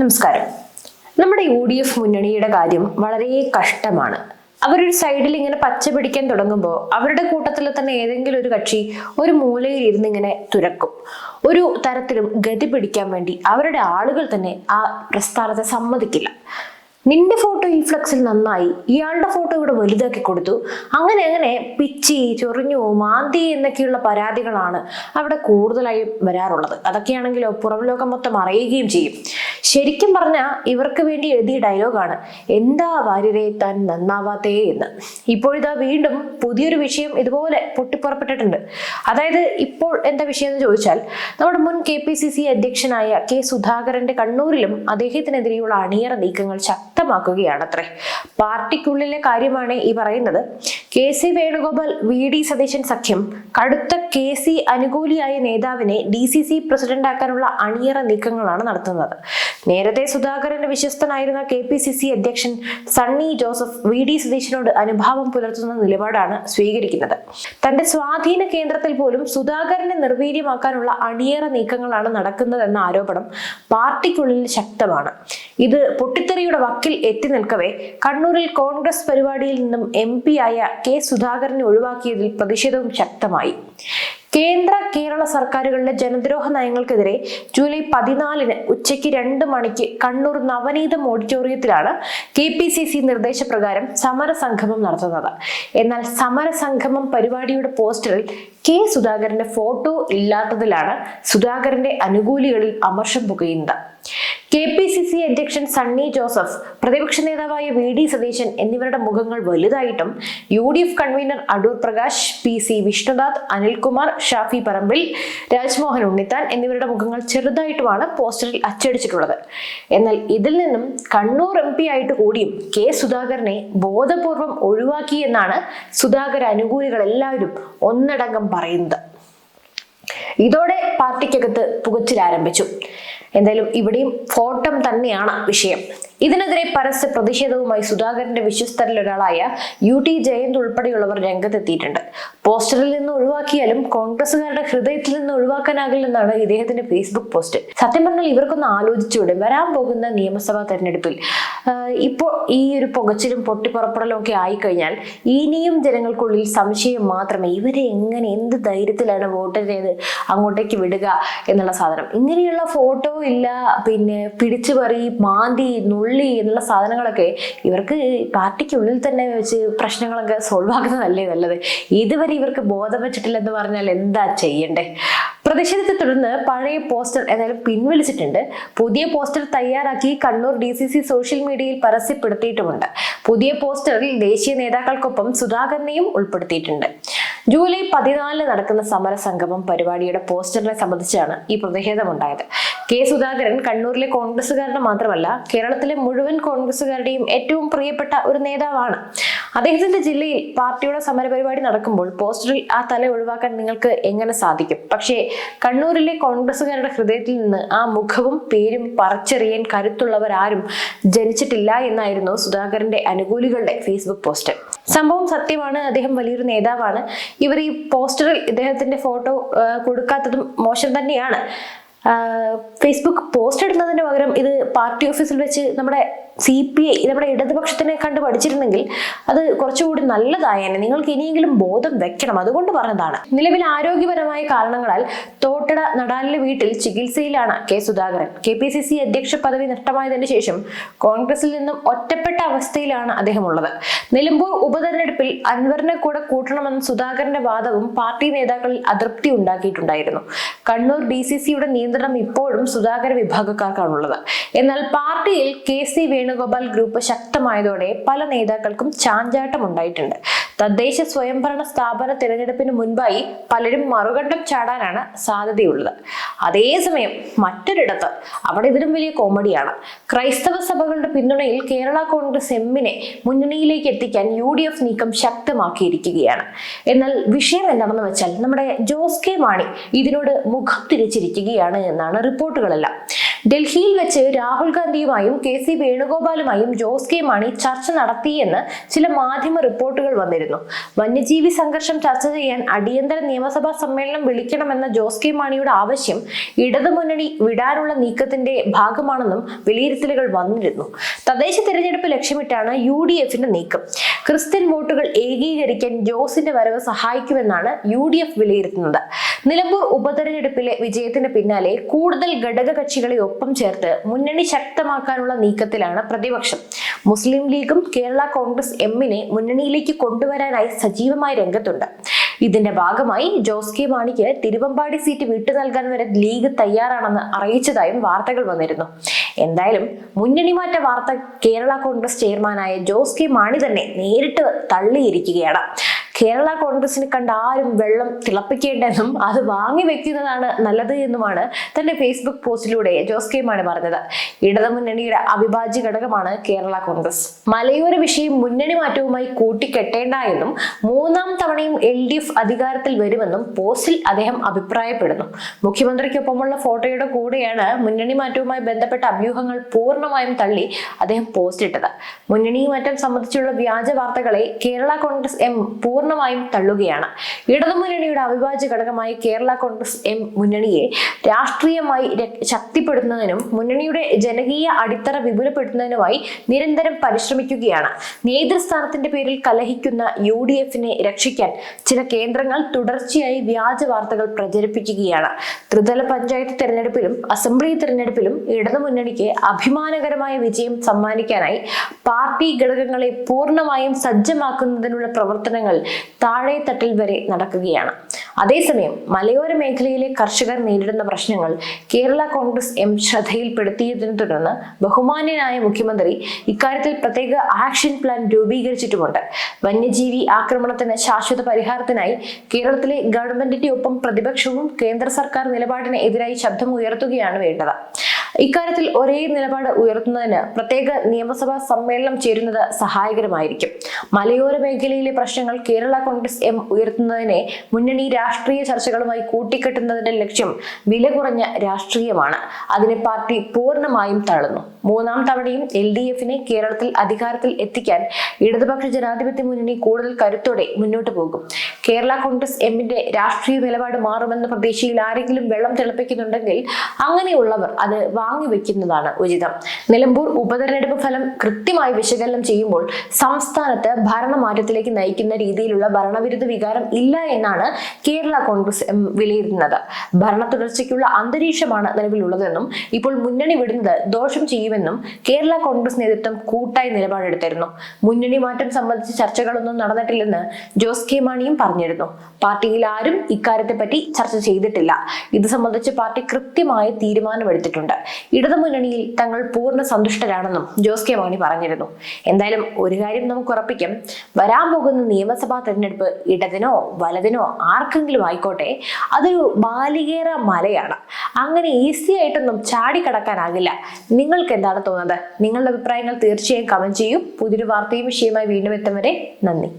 നമസ്കാരം. നമ്മുടെ U D F മുന്നണിയുടെ കാര്യം വളരെ കഷ്ടമാണ്. അവരൊരു സൈഡിൽ ഇങ്ങനെ പച്ച പിടിക്കാൻ തുടങ്ങുമ്പോൾ അവരുടെ കൂട്ടത്തിൽ തന്നെ ഏതെങ്കിലും ഒരു കക്ഷി ഒരു മൂലയിൽ ഇരുന്ന് ഇങ്ങനെ തുരക്കും. ഒരു തരത്തിലും ഗതി പിടിക്കാൻ വേണ്ടി അവരുടെ ആളുകൾ തന്നെ ആ പ്രസ്ഥാനത്തെ സമ്മതിക്കില്ല. നിന്റെ ഫോട്ടോ ഈ ഫ്ലെക്സിൽ നന്നായി. ഇയാളുടെ ഫോട്ടോ ഇവിടെ വലുതാക്കി കൊടുത്തു. അങ്ങനെ അങ്ങനെ പിച്ചി ചൊറിഞ്ഞു മാന്തി എന്നൊക്കെയുള്ള പരാതികളാണ് അവിടെ കൂടുതലായി വരാറുള്ളത്. അതൊക്കെയാണെങ്കിലോ പുറം ലോകം മൊത്തം അറിയുകയും ചെയ്യും. ശരിക്കും പറഞ്ഞാൽ ഇവർക്ക് വേണ്ടി എഴുതിയ ഡയലോഗാണ് എന്താ വാര്യരെ താൻ നന്നാവാത്തേ എന്ന്. ഇപ്പോഴിതാ വീണ്ടും പുതിയൊരു വിഷയം ഇതുപോലെ പൊട്ടിപ്പുറപ്പെട്ടിട്ടുണ്ട്. അതായത് ഇപ്പോൾ എന്താ വിഷയം എന്ന് ചോദിച്ചാൽ നമ്മുടെ മുൻ കെ പി സി സി അധ്യക്ഷനായ കെ സുധാകരന്റെ കണ്ണൂരിലും അദ്ദേഹത്തിനെതിരെയുള്ള അണിയറ നീക്കങ്ങൾ ശക്തമാക്കുകയാണത്രേ. പാർട്ടിക്കുള്ളിലെ കാര്യമാണ് ഈ പറയുന്നത്. K C Venugopal V D Satheesan സഖ്യം കടുത്ത കെ സി അനുകൂലിയായ നേതാവിനെ ഡി സി സി പ്രസിഡന്റാക്കാനുള്ള അണിയറ നീക്കങ്ങളാണ് നടത്തുന്നത്. നേരത്തെ സുധാകരന്റെ വിശ്വസ്തനായിരുന്ന കെ പി സി സി അധ്യക്ഷൻ സണ്ണി ജോസഫ് വി ഡി സതീശനോട് അനുഭാവം പുലർത്തുന്ന നിലപാടാണ് സ്വീകരിക്കുന്നത്. തന്റെ സ്വാധീന കേന്ദ്രത്തിൽ പോലും സുധാകരനെ നിർവീര്യമാക്കാനുള്ള അണിയറ നീക്കങ്ങളാണ് നടക്കുന്നതെന്ന ആരോപണം പാർട്ടിക്കുള്ളിൽ ശക്തമാണ്. ഇത് പൊട്ടിത്തെറിയുടെ വക്കിൽ എത്തി നിൽക്കവേ കണ്ണൂരിൽ കോൺഗ്രസ് പരിപാടിയിൽ നിന്നും എം ആയ കെ സുധാകരനെ ഒഴിവാക്കിയതിൽ പ്രതിഷേധവും ശക്തമായി. കേന്ദ്ര കേരള സർക്കാരുകളുടെ ജനദ്രോഹ നയങ്ങൾക്കെതിരെ ജൂലൈ പതിനാലിന് ഉച്ചയ്ക്ക് രണ്ട് മണിക്ക് കണ്ണൂർ നവനീതം ഓഡിറ്റോറിയത്തിലാണ് കെ പി സി സി നിർദ്ദേശപ്രകാരം സമരസംഗമം നടത്തുന്നത്. എന്നാൽ സമരസംഗമം പരിപാടിയുടെ പോസ്റ്ററിൽ കെ സുധാകരന്റെ ഫോട്ടോ ഇല്ലാത്തതിലാണ് സുധാകരന്റെ അനുകൂലികളിൽ അമർഷം പുകയുന്നത്. കെ പി സി സി അധ്യക്ഷൻ സണ്ണി ജോസഫ് പ്രതിപക്ഷ നേതാവായ വി ഡി സതീശൻ എന്നിവരുടെ മുഖങ്ങൾ വലുതായിട്ടും U D F convener Adoor Prakash P C Vishnunath Anilkumar Shafi Parambil Rajmohan Unnithan എന്നിവരുടെ മുഖങ്ങൾ ചെറുതായിട്ടുമാണ് പോസ്റ്ററിൽ അച്ചടിച്ചിട്ടുള്ളത്. എന്നാൽ ഇതിൽ നിന്നും കണ്ണൂർ എം പി ആയിട്ട് കൂടിയും കെ സുധാകരനെ ബോധപൂർവം ഒഴിവാക്കി എന്നാണ് സുധാകര അനുകൂലികൾ എല്ലാവരും ഒന്നടങ്കം പറയുന്നത്. ഇതോടെ പാർട്ടിക്കകത്ത് പുകച്ചിൽ ആരംഭിച്ചു എന്തായാലും ഇവിടെയും ഫോട്ടം തന്നെയാണ് വിഷയം. ഇതിനെതിരെ പരസ്യ പ്രതിഷേധവുമായി സുധാകരന്റെ വിശ്വസ്തരിൽ ഒരാളായ യു ടി ജയന്ത് ഉൾപ്പെടെയുള്ളവർ രംഗത്തെത്തിയിട്ടുണ്ട്. പോസ്റ്ററിൽ നിന്ന് ഒഴിവാക്കിയാലും കോൺഗ്രസുകാരുടെ ഹൃദയത്തിൽ നിന്ന് ഒഴിവാക്കാനാകില്ലെന്നാണ് ഇദ്ദേഹത്തിന്റെ ഫേസ്ബുക്ക് പോസ്റ്റ്. സത്യം പറഞ്ഞാൽ ഇവർക്കൊന്ന് ആലോചിച്ചുകൂടെ? വരാൻ പോകുന്ന നിയമസഭാ തെരഞ്ഞെടുപ്പിൽ ഇപ്പോൾ ഈ ഒരു പുകച്ചിലും പൊട്ടിപ്പുറപ്പെടലും ഒക്കെ ആയിക്കഴിഞ്ഞാൽ ഇനിയും ജനങ്ങൾക്കുള്ളിൽ സംശയം മാത്രമേ ഇവരെ എങ്ങനെ എന്ത് ധൈര്യത്തിലാണ് വോട്ട് ചെയ്ത് അങ്ങോട്ടേക്ക് വിടുക എന്നുള്ള സാധനം. ഇങ്ങനെയുള്ള ഫോട്ടോ ഇല്ല. പിന്നെ പിടിച്ചു പറി മാന്തി നുള്ളി എന്നുള്ള സാധനങ്ങളൊക്കെ ഇവർക്ക് പാർട്ടിക്കുള്ളിൽ തന്നെ വെച്ച് പ്രശ്നങ്ങളൊക്കെ സോൾവ് ആക്കുന്നതല്ലേ നല്ലത്. ഇതുവരെ ഇവർക്ക് ബോധം വെച്ചിട്ടില്ലെന്ന് പറഞ്ഞാൽ എന്താ ചെയ്യണ്ടേ? പ്രതിഷേധത്തെ തുടർന്ന് പഴയ പോസ്റ്റർ ഏതായാലും പിൻവലിച്ചിട്ടുണ്ട്. പുതിയ പോസ്റ്റർ തയ്യാറാക്കി Kannur D C C social മീഡിയയിൽ പരസ്യപ്പെടുത്തിയിട്ടുമുണ്ട്. പുതിയ പോസ്റ്ററിൽ ദേശീയ നേതാക്കൾക്കൊപ്പം സുധാകരനെയും ഉൾപ്പെടുത്തിയിട്ടുണ്ട്. ജൂലൈ പതിനാലിന് നടക്കുന്ന സമരസംഗമം പരിപാടിയുടെ പോസ്റ്ററിനെ സംബന്ധിച്ചാണ് ഈ പ്രതിഷേധമുണ്ടായത്. കെ സുധാകരൻ കണ്ണൂരിലെ കോൺഗ്രസുകാരുടെ മാത്രമല്ല കേരളത്തിലെ മുഴുവൻ കോൺഗ്രസുകാരുടെയും ഏറ്റവും പ്രിയപ്പെട്ട ഒരു നേതാവാണ്. അദ്ദേഹത്തിന്റെ ജില്ലയിൽ പാർട്ടിയുടെ സമരപരിപാടി നടക്കുമ്പോൾ പോസ്റ്ററിൽ ആ തല ഒഴിവാക്കാൻ നിങ്ങൾക്ക് എങ്ങനെ സാധിക്കും? പക്ഷേ കണ്ണൂരിലെ കോൺഗ്രസുകാരുടെ ഹൃദയത്തിൽ നിന്ന് ആ മുഖവും പേരും പറിച്ചെറിയാൻ കരുത്തുള്ളവരാരും ജനിച്ചിട്ടില്ല എന്നായിരുന്നു സുധാകരന്റെ അനുകൂലികളുടെ ഫേസ്ബുക്ക് പോസ്റ്റ്. സംഭവം സത്യമാണ് അദ്ദേഹം വലിയൊരു നേതാവാണ്. ഇവർ ഈ പോസ്റ്ററിൽ ഇദ്ദേഹത്തിന്റെ ഫോട്ടോ കൊടുക്കാത്തതും മോശം തന്നെയാണ്. ഫേസ്ബുക്ക് പോസ്റ്റ് ഇടുന്നതിന് പകരം ഇത് പാർട്ടി ഓഫീസിൽ വെച്ച് നമ്മുടെ സി പി ഐ നമ്മുടെ ഇടതുപക്ഷത്തിനെ കണ്ട് പഠിച്ചിരുന്നെങ്കിൽ അത് കുറച്ചുകൂടി നല്ലതായേനെ. നിങ്ങൾക്ക് ഇനിയെങ്കിലും ബോധം വെക്കണം. അതുകൊണ്ട് പറഞ്ഞതാണ്. നിലവിൽ ആരോഗ്യപരമായ കാരണങ്ങളാൽ തോട്ടട നടാലിലെ വീട്ടിൽ ചികിത്സയിലാണ് K Sudhakaran. K P C C അധ്യക്ഷ പദവി നഷ്ടമായതിനു ശേഷം കോൺഗ്രസിൽ നിന്നും ഒറ്റപ്പെട്ട അവസ്ഥയിലാണ് അദ്ദേഹം ഉള്ളത് നിലമ്പൂർ ഉപതെരഞ്ഞെടുപ്പിൽ അൻവറിനെ കൂടെ കൂട്ടണമെന്ന സുധാകരന്റെ വാദവും പാർട്ടി നേതാക്കളിൽ അതൃപ്തി ഉണ്ടാക്കിയിട്ടുണ്ടായിരുന്നു. കണ്ണൂർ ഡി സി സിയുടെ നിയന്ത്രണം ഇപ്പോഴും സുധാകര വിഭാഗക്കാർക്കാണുള്ളത്. എന്നാൽ പാർട്ടിയിൽ കെ സി വേണുഗോപാൽ ഗ്രൂപ്പ് ശക്തമായതോടെ പല നേതാക്കൾക്കും ചാഞ്ചാട്ടം ഉണ്ടായിട്ടുണ്ട്. തദ്ദേശ സ്വയംഭരണ സ്ഥാപന തിരഞ്ഞെടുപ്പിന് മുൻപായി പലരും മറുകണ്ടം ചാടാനാണ് സാധ്യതയുള്ളത്. അതേസമയം മറ്റൊരിടത്ത് അവിടെ ഇതിലും വലിയ കോമഡിയാണ്. ക്രൈസ്തവ സഭകളുടെ പിന്തുണയിൽ കേരള കോൺഗ്രസ് എമ്മിനെ മുന്നണിയിലേക്ക് എത്തിക്കാൻ യു ഡി എഫ് നീക്കം ശക്തമാക്കിയിരിക്കുകയാണ്. എന്നാൽ വിഷയം എന്താണെന്ന് വെച്ചാൽ നമ്മുടെ ജോസ് കെ മാണി ഇതിനോട് മുഖം തിരിച്ചിരിക്കുകയാണ് എന്നാണ് റിപ്പോർട്ടുകളെല്ലാം. ഡൽഹിയിൽ വെച്ച് രാഹുൽ ഗാന്ധിയുമായും കെ സി വേണുഗോപാലുമായും ജോസ് കെ മാണി ചർച്ച നടത്തിയെന്ന് ചില മാധ്യമ റിപ്പോർട്ടുകൾ വന്നിരുന്നു. വന്യജീവി സംഘർഷം ചർച്ച ചെയ്യാൻ അടിയന്തര നിയമസഭാ സമ്മേളനം വിളിക്കണമെന്ന ജോസ് കെ മാണിയുടെ ആവശ്യം ഇടതുമുന്നണി വിടാനുള്ള നീക്കത്തിന്റെ ഭാഗമാണെന്നും വിലയിരുത്തലുകൾ വന്നിരുന്നു. തദ്ദേശ തെരഞ്ഞെടുപ്പ് ലക്ഷ്യമിട്ടാണ് യു ഡി എഫിന്റെ നീക്കം. ക്രിസ്ത്യൻ വോട്ടുകൾ ഏകീകരിക്കാൻ ജോസിന്റെ വരവ് സഹായിക്കുമെന്നാണ് യു ഡി എഫ് വിലയിരുത്തുന്നത്. നിലമ്പൂർ ഉപതെരഞ്ഞെടുപ്പിലെ വിജയത്തിന് പിന്നാലെ കൂടുതൽ ഘടക കക്ഷികളെ ഒപ്പം ചേർത്ത് മുന്നണി ശക്തമാക്കാനുള്ള നീക്കത്തിലാണ് പ്രതിപക്ഷം. മുസ്ലിം ലീഗും കേരള കോൺഗ്രസ് എമ്മിനെ മുന്നണിയിലേക്ക് കൊണ്ടുവരാനായി സജീവമായി രംഗത്തുണ്ട്. ഇതിന്റെ ഭാഗമായി ജോസ് കെ മാണിക്ക് തിരുവമ്പാടി സീറ്റ് വിട്ടു നൽകാൻ വരെ ലീഗ് തയ്യാറാണെന്ന് അറിയിച്ചതായും വാർത്തകൾ വന്നിരുന്നു. എന്തായാലും മുന്നണി മാറ്റ വാർത്ത കേരള കോൺഗ്രസ് ചെയർമാനായ ജോസ് കെ മാണി തന്നെ നേരിട്ട് തള്ളിയിരിക്കുകയാണ്. കേരള കോൺഗ്രസിന് കണ്ട ആരും വെള്ളം തിളപ്പിക്കേണ്ടെന്നും അത് വാങ്ങി വെക്കുന്നതാണ് നല്ലത് എന്നുമാണ് തന്റെ ഫേസ്ബുക്ക് പോസ്റ്റിലൂടെ ജോസ് കെ മാണി പറഞ്ഞത്. ഇടതുമുന്നണിയുടെ അവിഭാജ്യ ഘടകമാണ് കേരള കോൺഗ്രസ്. മലയോര വിഷയം മുന്നണി മാറ്റവുമായി കൂട്ടിക്കെട്ടേണ്ട എന്നും മൂന്നാം തവണയും എൽ ഡി എഫ് അധികാരത്തിൽ വരുമെന്നും പോസ്റ്റിൽ അദ്ദേഹം അഭിപ്രായപ്പെടുന്നു. മുഖ്യമന്ത്രിക്കൊപ്പമുള്ള ഫോട്ടോയുടെ കൂടെയാണ് മുന്നണി മാറ്റവുമായി ബന്ധപ്പെട്ട അഭ്യൂഹങ്ങൾ പൂർണമായും തള്ളി അദ്ദേഹം പോസ്റ്റ് ഇട്ടത് മുന്നണി മാറ്റം സംബന്ധിച്ചുള്ള വ്യാജ വാർത്തകളെ കേരള കോൺഗ്രസ് എം പൂർണമായും തള്ളുകയാണ്. ഇടതുമുന്നണിയുടെ അവിഭാജ്യ ഘടകമായി കേരള കോൺഗ്രസ് എം മുന്നണിയെ രാഷ്ട്രീയമായി ശക്തിപ്പെടുത്തുന്നതിനും മുന്നണിയുടെ ജനകീയ അടിത്തറ വിപുലപ്പെടുത്തുന്നതിനുമായി നിരന്തരം പരിശ്രമിക്കുകയാണ്. നേതൃസ്ഥാനത്തിന്റെ പേരിൽ കലഹിക്കുന്ന യു ഡി എഫിനെ രക്ഷിക്കാൻ ചില കേന്ദ്രങ്ങൾ തുടർച്ചയായി വ്യാജ വാർത്തകൾ പ്രചരിപ്പിക്കുകയാണ്. ത്രിതല പഞ്ചായത്ത് തെരഞ്ഞെടുപ്പിലും അസംബ്ലി തെരഞ്ഞെടുപ്പിലും ഇടതുമുന്നണിക്ക് അഭിമാനകരമായ വിജയം സമ്മാനിക്കാനായി പാർട്ടി ഘടകങ്ങളെ പൂർണമായും സജ്ജമാക്കുന്നതിനുള്ള പ്രവർത്തനങ്ങൾ താഴെ തട്ടിൽ വരെ നടക്കുകയാണ്. അതേസമയം മലയോര മേഖലയിലെ കർഷകർ നേരിടുന്ന പ്രശ്നങ്ങൾ കേരള കോൺഗ്രസ് എം ശ്രദ്ധയിൽപ്പെടുത്തിയതിനെ തുടർന്ന് ബഹുമാന്യനായ മുഖ്യമന്ത്രി ഇക്കാര്യത്തിൽ പ്രത്യേക ആക്ഷൻ പ്ലാൻ രൂപീകരിച്ചിട്ടുമുണ്ട്. വന്യജീവി ആക്രമണത്തിന് ശാശ്വത പരിഹാരത്തിനായി കേരളത്തിലെ ഗവൺമെന്റിന്റെ ഒപ്പം പ്രതിപക്ഷവും കേന്ദ്ര സർക്കാർ നിലപാടിന് എതിരായി ശബ്ദം ഉയർത്തുകയാണ് വേണ്ടത്. ഇക്കാര്യത്തിൽ ഒരേ നിലപാട് ഉയർത്തുന്നതിന് പ്രത്യേക നിയമസഭാ സമ്മേളനം ചേരുന്നത് സഹായകരമായിരിക്കും. മലയോര മേഖലയിലെ പ്രശ്നങ്ങൾ കേരള കോൺഗ്രസ് എം ഉയർത്തുന്നതിനെ മുന്നണി രാഷ്ട്രീയ ചർച്ചകളുമായി കൂട്ടിക്കെട്ടുന്നതിന്റെ ലക്ഷ്യം വില കുറഞ്ഞ രാഷ്ട്രീയമാണ്. അതിനെ പാർട്ടി പൂർണമായും തള്ളുന്നു. മൂന്നാം തവണയും എൽ ഡി എഫിനെ കേരളത്തിൽ അധികാരത്തിൽ എത്തിക്കാൻ ഇടതുപക്ഷ ജനാധിപത്യ മുന്നണി കൂടുതൽ കരുത്തോടെ മുന്നോട്ട് പോകും. കേരള കോൺഗ്രസ് എമ്മിന്റെ രാഷ്ട്രീയ നിലപാട് മാറുമെന്ന പ്രതീക്ഷയിൽ ആരെങ്കിലും വെള്ളം തിളപ്പിക്കുന്നുണ്ടെങ്കിൽ അങ്ങനെയുള്ളവർ അത് വാങ്ങിവെക്കുന്നതാണ് ഉചിതം. നിലമ്പൂർ ഉപതെരഞ്ഞെടുപ്പ് ഫലം കൃത്യമായി വിശകലനം ചെയ്യുമ്പോൾ സംസ്ഥാനത്ത് ഭരണമാറ്റത്തിലേക്ക് നയിക്കുന്ന രീതിയിലുള്ള ഭരണവിരുദ്ധ വികാരം ഇല്ല എന്നാണ് കേരള കോൺഗ്രസ് എം വിലയിരുത്തുന്നത്. ഭരണ തുടർച്ചയ്ക്കുള്ള അന്തരീക്ഷമാണ് നിലവിലുള്ളതെന്നും ഇപ്പോൾ മുന്നണി വിടുന്നത് ദോഷം ചെയ്യുമെന്നും കേരള കോൺഗ്രസ് നേതൃത്വം കൂട്ടായി നിലപാടെടുത്തിരുന്നു. മുന്നണി മാറ്റം സംബന്ധിച്ച ചർച്ചകളൊന്നും നടന്നിട്ടില്ലെന്ന് ജോസ് കെ മാണിയും പറഞ്ഞിരുന്നു. പാർട്ടിയിൽ ആരും ഇക്കാര്യത്തെ പറ്റി ചർച്ച ചെയ്തിട്ടില്ല. ഇത് സംബന്ധിച്ച് പാർട്ടി കൃത്യമായ തീരുമാനമെടുത്തിട്ടുണ്ട്. ഇടതുമുന്നണിയിൽ തങ്ങൾ പൂർണ സന്തുഷ്ടരാണെന്നും ജോസ് കെ മാണി പറഞ്ഞിരുന്നു. എന്തായാലും ഒരു കാര്യം നമുക്ക് ഉറപ്പിക്കും. വരാൻ പോകുന്ന നിയമസഭാ തെരഞ്ഞെടുപ്പ് ഇടതിനോ വലതിനോ ആർക്കെങ്കിലും ആയിക്കോട്ടെ അതൊരു ബാലികേറ മലയാണ്. അങ്ങനെ ഈസി ആയിട്ടൊന്നും ചാടിക്കടക്കാനാകില്ല നിങ്ങൾക്ക് എന്താണ് തോന്നുന്നത്? നിങ്ങളുടെ അഭിപ്രായങ്ങൾ തീർച്ചയായും കമന്റ് ചെയ്യൂ. പുതിയൊരു വാർത്തയും വിഷയമായി വീണ്ടും എത്തും വരെ നന്ദി.